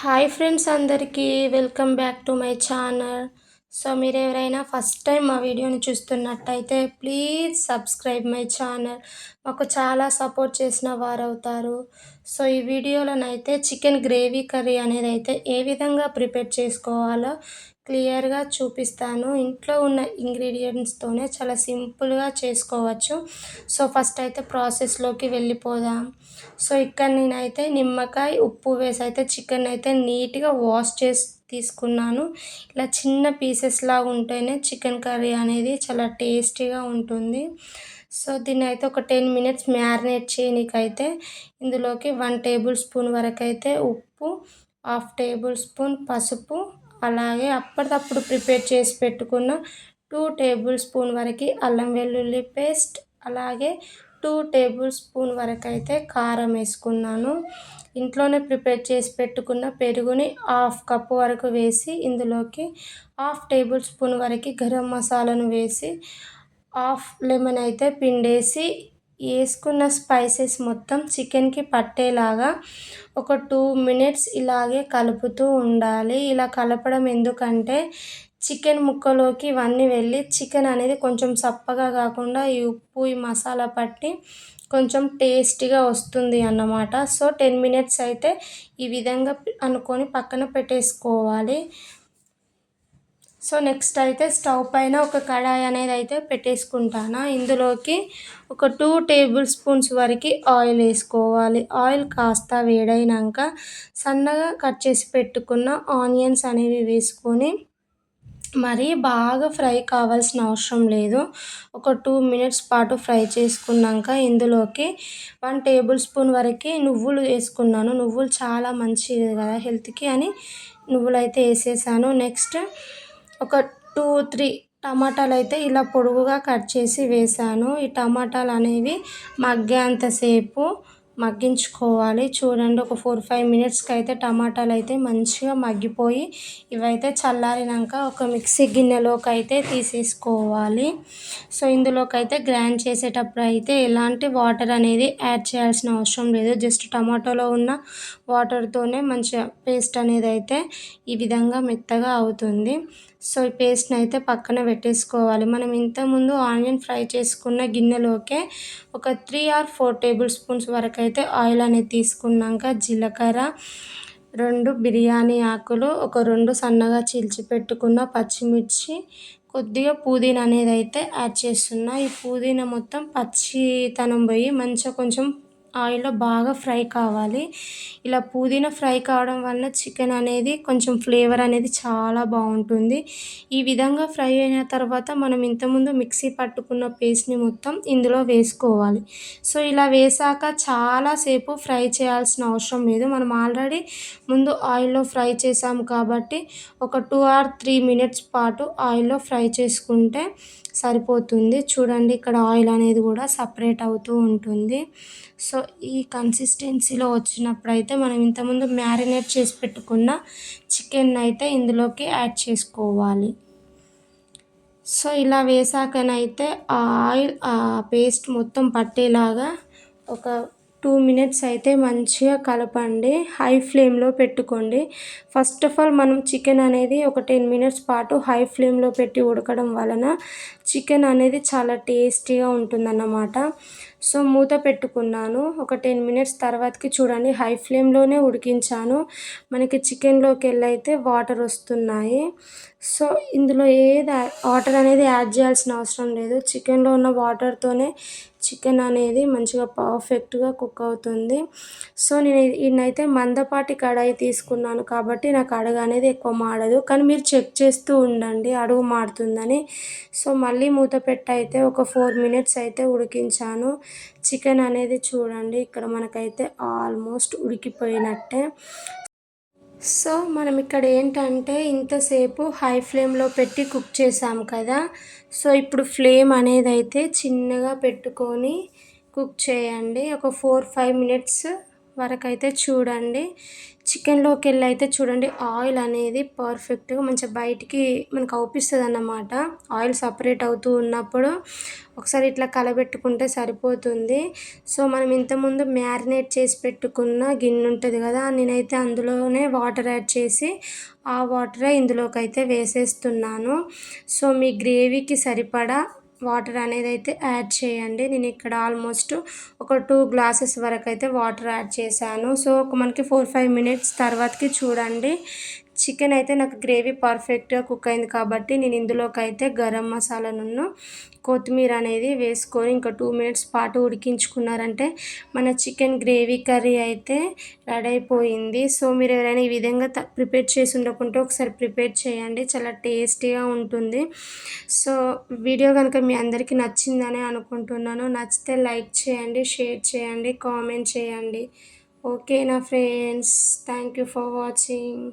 Hi friends అందరికీ welcome back to my channel so మీరు ఎవరైనా ఫస్ట్ టైం మా వీడియోని చూస్తున్నట్టయితే ప్లీజ్ సబ్స్క్రైబ్ మై ఛానల్ మాకు చాలా సపోర్ట్ చేసిన వారు అవుతారు సో ఈ వీడియోలోనైతే చికెన్ గ్రేవీ కర్రీ అనేది అయితే ఏ విధంగా ప్రిపేర్ చేసుకోవాలో క్లియర్గా చూపిస్తాను. ఇంట్లో ఉన్న ఇంగ్రీడియంట్స్తోనే చాలా సింపుల్గా చేసుకోవచ్చు. సో ఫస్ట్ అయితే ప్రాసెస్లోకి వెళ్ళిపోదాం. సో ఇక్కడ నేనైతే నిమ్మకాయ ఉప్పు వేసి అయితే చికెన్ అయితే నీట్గా వాష్ చేసి తీసుకున్నాను. ఇలా చిన్న పీసెస్ లాగా ఉంటేనే చికెన్ కర్రీ అనేది చాలా టేస్టీగా ఉంటుంది. సో దీన్ని అయితే ఒక టెన్ మినిట్స్ మ్యారినేట్ చేయనికైతే ఇందులోకి వన్ టేబుల్ స్పూన్ వరకు అయితే ఉప్పు హాఫ్ టేబుల్ స్పూన్ పసుపు అలాగే అప్పటికప్పుడు ప్రిపేర్ చేసి పెట్టుకున్న టూ టేబుల్ స్పూన్ వరకు అల్లం వెల్లుల్లి పేస్ట్ అలాగే టూ టేబుల్ స్పూన్ వరకు అయితే కారం వేసుకున్నాను. ఇంట్లోనే ప్రిపేర్ చేసి పెట్టుకున్న పెరుగుని హాఫ్ కప్పు వరకు వేసి ఇందులోకి హాఫ్ టేబుల్ స్పూన్ వరకు గరం మసాలాను వేసి హాఫ్ లెమన్ అయితే పిండేసి వేసుకున్న స్పైసెస్ మొత్తం చికెన్కి పట్టేలాగా ఒక టూ మినిట్స్ ఇలాగే కలుపుతూ ఉండాలి. ఇలా కలపడం ఎందుకంటే చికెన్ ముక్కలోకి ఇవన్నీ వెళ్ళి చికెన్ అనేది కొంచెం సప్పగా కాకుండా ఈ ఉప్పు ఈ మసాలా పట్టి కొంచెం టేస్టీగా వస్తుంది అన్నమాట. సో టెన్ మినిట్స్ అయితే ఈ విధంగా అనుకొని పక్కన పెట్టేసుకోవాలి. సో నెక్స్ట్ అయితే స్టవ్ పైన ఒక కడాయి అనేది అయితే పెట్టేసుకుంటాను. ఇందులోకి ఒక టూ టేబుల్ స్పూన్స్ వరకు ఆయిల్ వేసుకోవాలి. ఆయిల్ కాస్త వేడైనాక సన్నగా కట్ చేసి పెట్టుకున్న ఆనియన్స్ అనేవి వేసుకొని మరి బాగా ఫ్రై కావాల్సిన అవసరం లేదు. ఒక టూ మినిట్స్ పాటు ఫ్రై చేసుకున్నాక ఇందులోకి వన్ టేబుల్ స్పూన్ వరకు నువ్వులు వేసుకున్నాను. నువ్వులు చాలా మంచిది కదా హెల్త్కి అని నువ్వులు అయితే వేసేసాను. నెక్స్ట్ ఒక టూ త్రీ టమాటాలు అయితే ఇలా పొడుగుగా కట్ చేసి వేసాను ఈ టమాటాలు అనేవి మగ్గేంతసేపు మగ్గించుకోవాలి. చూడండి ఒక ఫోర్ ఫైవ్ మినిట్స్కి అయితే టమాటాలు అయితే మంచిగా మగ్గిపోయి ఇవైతే చల్లారినాక ఒక మిక్సీ గిన్నెలోకి అయితే తీసేసుకోవాలి. సో ఇందులోకి అయితే గ్రైండ్ చేసేటప్పుడు అయితే ఎలాంటి వాటర్ అనేది యాడ్ చేయాల్సిన అవసరం లేదు. జస్ట్ టమాటోలో ఉన్న వాటర్తోనే మంచిగా పేస్ట్ అనేది అయితే ఈ విధంగా మెత్తగా అవుతుంది. సో ఈ పేస్ట్ని అయితే పక్కన పెట్టేసుకోవాలి. మనం ఇంతకుముందు ఆనియన్ ఫ్రై చేసుకున్న గిన్నెలోకే ఒక three or four tablespoons వరకు అయితే ఆయిల్ అనేది తీసుకున్నాక జీలకర్ర రెండు బిర్యానీ ఆకులు ఒక రెండు సన్నగా చీల్చిపెట్టుకున్న పచ్చిమిర్చి కొద్దిగా పుదీనా అనేది అయితే యాడ్ చేస్తున్నా. ఈ పుదీనా మొత్తం పచ్చితనం పోయి మంచిగా కొంచెం ఆయిల్లో బాగా ఫ్రై కావాలి. ఇలా పుదీనా ఫ్రై కావడం వల్ల చికెన్ అనేది కొంచెం ఫ్లేవర్ అనేది చాలా బాగుంటుంది. ఈ విధంగా ఫ్రై అయిన తర్వాత మనం ఇంతకుముందు మిక్సీ పట్టుకున్న పేస్ట్ని మొత్తం ఇందులో వేసుకోవాలి. సో ఇలా వేసాక చాలాసేపు ఫ్రై చేయాల్సిన అవసరం లేదు. మనం ఆల్రెడీ ముందు ఆయిల్లో ఫ్రై చేసాము కాబట్టి ఒక టూ ఆర్ త్రీ మినిట్స్ పాటు ఆయిల్లో ఫ్రై చేసుకుంటే సరిపోతుంది. చూడండి ఇక్కడ ఆయిల్ అనేది కూడా సపరేట్ అవుతూ ఉంటుంది. సో ఈ కన్సిస్టెన్సీలో వచ్చినప్పుడు అయితే మనం ఇంతకుముందు మ్యారినేట్ చేసి పెట్టుకున్న చికెన్ అయితే ఇందులోకి యాడ్ చేసుకోవాలి. సో ఇలా వేసాకనైతే ఆ ఆయిల్ ఆ పేస్ట్ మొత్తం పట్టేలాగా ఒక టూ మినిట్స్ అయితే మంచిగా కలపండి హై ఫ్లేమ్లో పెట్టుకోండి. ఫస్ట్ ఆఫ్ ఆల్ మనం చికెన్ అనేది ఒక టెన్ మినిట్స్ పాటు హై ఫ్లేమ్లో పెట్టి ఉడకడం వలన చికెన్ అనేది చాలా టేస్టీగా ఉంటుందన్నమాట. సో మూత పెట్టుకున్నాను. ఒక టెన్ మినిట్స్ తర్వాతకి చూడండి హై ఫ్లేమ్లోనే ఉడికించాను. మనకి చికెన్లోకి వెళ్ళైతే వాటర్ వస్తున్నాయి. సో ఇందులో ఏది వాటర్ అనేది యాడ్ చేయాల్సిన అవసరం లేదు. చికెన్లో ఉన్న వాటర్తోనే చికెన్ అనేది మంచిగా పర్ఫెక్ట్గా కుక్ అవుతుంది. సో నేను ఈయనైతే మందపాటి కడాయి తీసుకున్నాను కాబట్టి నాకు అడుగు అనేది ఎక్కువ మాడదు. కానీ మీరు చెక్ చేస్తూ ఉండండి అడుగు మాడుతుందని సో మళ్ళీ మూత పెట్టి అయితే ఒక ఫోర్ మినిట్స్ అయితే ఉడికించాను. చికెన్ అనేది చూడండి ఇక్కడ మనకైతే ఆల్మోస్ట్ ఉడికిపోయినట్టే. సో మనం ఇక్కడ ఏంటంటే ఇంతసేపు హై ఫ్లేమ్లో పెట్టి కుక్ చేసాం కదా. సో ఇప్పుడు ఫ్లేమ్ అనేది అయితే చిన్నగా పెట్టుకొని కుక్ చేయండి. ఒక ఫోర్ ఫైవ్ మినిట్స్ వరకు అయితే చూడండి. చికెన్లోకి వెళ్ళి అయితే చూడండి. ఆయిల్ అనేది పర్ఫెక్ట్గా మంచిగా బయటికి మనకు అవుపిస్తుంది అన్నమాట ఆయిల్ సపరేట్ అవుతూ ఉన్నప్పుడు ఒకసారి ఇట్లా కలబెట్టుకుంటే సరిపోతుంది. సో మనం ఇంతకుముందు మ్యారినేట్ చేసి పెట్టుకున్న గిన్నె ఉంటుంది కదా నేనైతే అందులోనే వాటర్ యాడ్ చేసి ఆ వాటరే ఇందులోకి అయితే వేసేస్తున్నాను. సో మీ గ్రేవీకి సరిపడా వాటర్ అనేది అయితే యాడ్ చేయండి. నేను ఇక్కడ ఆల్మోస్ట్ ఒక టూ గ్లాసెస్ వరకు అయితే వాటర్ యాడ్ చేశాను. సో ఒక మనకి ఫోర్ ఫైవ్ మినిట్స్ తర్వాతకి చూడండి. చికెన్ అయితే నాకు గ్రేవీ పర్ఫెక్ట్గా కుక్ అయింది కాబట్టి నేను ఇందులోకి అయితే గరం మసాలాను కొత్తిమీర అనేది వేసుకొని ఇంకా టూ మినిట్స్ పాటు ఉడికించుకున్నారంటే మన చికెన్ గ్రేవీ కర్రీ అయితే రెడీ అయిపోయింది సో మీరు ఎవరైనా ఈ విధంగా ప్రిపేర్ చేసి ఉండకుంటే ఒకసారి ప్రిపేర్ చేయండి. చాలా టేస్టీగా ఉంటుంది. సో వీడియో కనుక మీ అందరికీ నచ్చిందని అనుకుంటున్నాను. నచ్చితే లైక్ చేయండి షేర్ చేయండి కామెంట్ చేయండి. ఓకే నా friends thank you for watching.